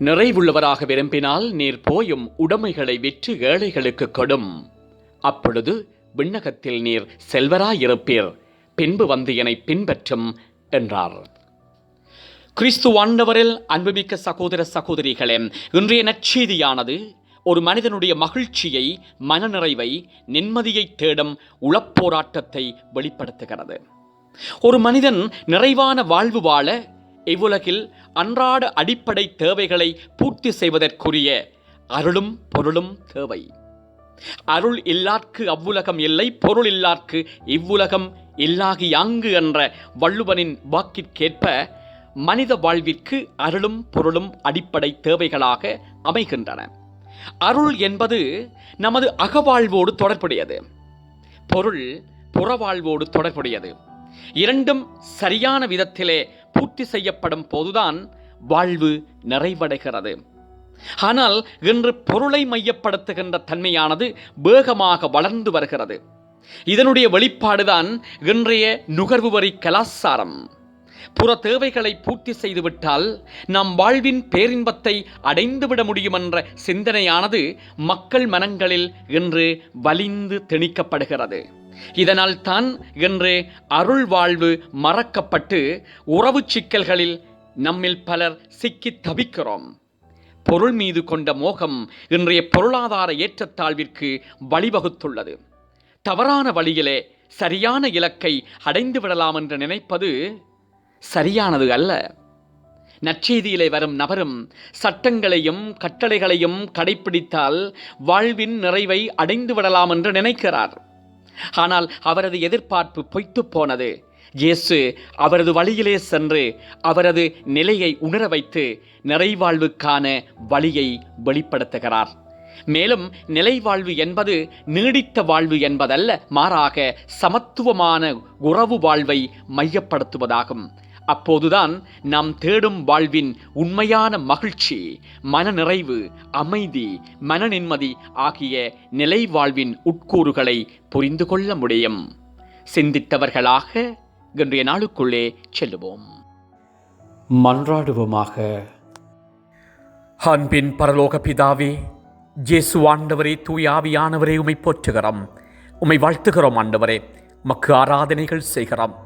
நிறைவுள்ளவராக விரும்பினால் நீர் போயும் உடைமைகளை விற்று ஏழைகளுக்கு கொடும். அப்பொழுது விண்ணகத்தில் நீர் செல்வராயிருப்பீர். பின்பு வந்து என்னை பின்பற்றும் என்றார். கிறிஸ்து ஆண்டவரில் அன்புமிக்க சகோதர சகோதரிகளே இன்றைய நற்செய்தியானது ஒரு மனிதனுடைய மகிழ்ச்சியை மனநிறைவை நிம்மதியை தேடும் உளப்போராட்டத்தை வெளிப்படுத்துகிறது. ஒரு மனிதன் நிறைவான வாழ்வு வாழ இவ்வுலகில் அன்றாட அடிப்படை தேவைகளை பூர்த்தி செய்வதற்குரிய அருளும் பொருளும் தேவை. அருள் இல்லார்க்கு அவ்வுலகம் இல்லை பொருள் இல்லார்க்கு இவ்வுலகம் இல்லாகி யாங்கு என்ற வள்ளுவனின் வாக்கிற்கேற்ப மனித வாழ்விற்கு அருளும் பொருளும் அடிப்படை தேவைகளாக அமைகின்றன. அருள் என்பது நமது அகவாழ்வோடு தொடர்புடையது. பொருள் புறவாழ்வோடு தொடர்புடையது. இரண்டும் சரியான விதத்திலே பூர்த்தி செய்யப்படும் போதுதான் வாழ்வு நிறைவடைகிறது. ஆனால் இன்று பொருளை மையப்படுத்துகின்ற தன்மையானது வேகமாக வளர்ந்து வருகிறது. இதனுடைய வெளிப்பாடுதான் இன்றைய நுகர்வு வரி கலாச்சாரம். புற தேவைகளை பூர்த்தி செய்துவிட்டால் நம் வாழ்வின் பேரின்பத்தை அடைந்துவிட முடியும் என்ற சிந்தனையானது மக்கள் மனங்களில் இன்று வலிந்து திணிக்கப்படுகிறது. இதனால் தான் இன்று அருள் வாழ்வு மறக்கப்பட்டு உறவு சிக்கல்களில் நம்மில் பலர் சிக்கி தவிக்கிறோம். பொருள் மீது கொண்ட மோகம் இன்றைய பொருளாதார ஏற்றத்தாழ்விற்கு வழிவகுத்துள்ளது. தவறான வழியிலே சரியான இலக்கை அடைந்து விடலாம் என்று நினைப்பது சரியானது அல்ல. நற்செய்தியிலே வரும் நபரும் சட்டங்களையும் கட்டளைகளையும் கடைபிடித்தால் வாழ்வின் நிறைவை அடைந்து விடலாம் என்று நினைக்கிறார். ஆனால் அவரது எதிர்பார்ப்பு பொய்த்துப் போனது. இயேசு அவரது வழியிலே சென்று அவரது நிலையை உணர வைத்து நிறைவாழ்வுக்கான வழியை வெளிப்படுத்துகிறார். மேலும் நிலைவாழ்வு என்பது நீடித்த வாழ்வு என்பதல்ல மாறாக சமத்துவமான உறவு வாழ்வை மையப்படுத்துவதாகும். அப்போதுதான் நாம் தேடும் வாழ்வின் உண்மையான மகிழ்ச்சி மனநிறைவு அமைதி மன நிம்மதி ஆகிய நிலை வாழ்வின் உட்கூறுகளை புரிந்து கொள்ள முடியும். சிந்தித்தவர்களாக இன்றைய நாளுக்குள்ளே செல்லுவோம். மன்றாடுவோமாக. அன்பின் பரலோக பிதாவே ஜேசு ஆண்டவரே தூயாவியானவரே உமை போற்றுகிறோம். உமை வாழ்த்துகிறோம் ஆண்டவரே. மக்கு ஆராதனைகள் செய்கிறோம்.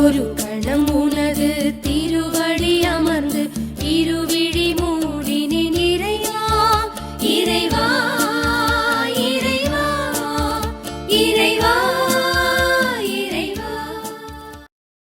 ஒரு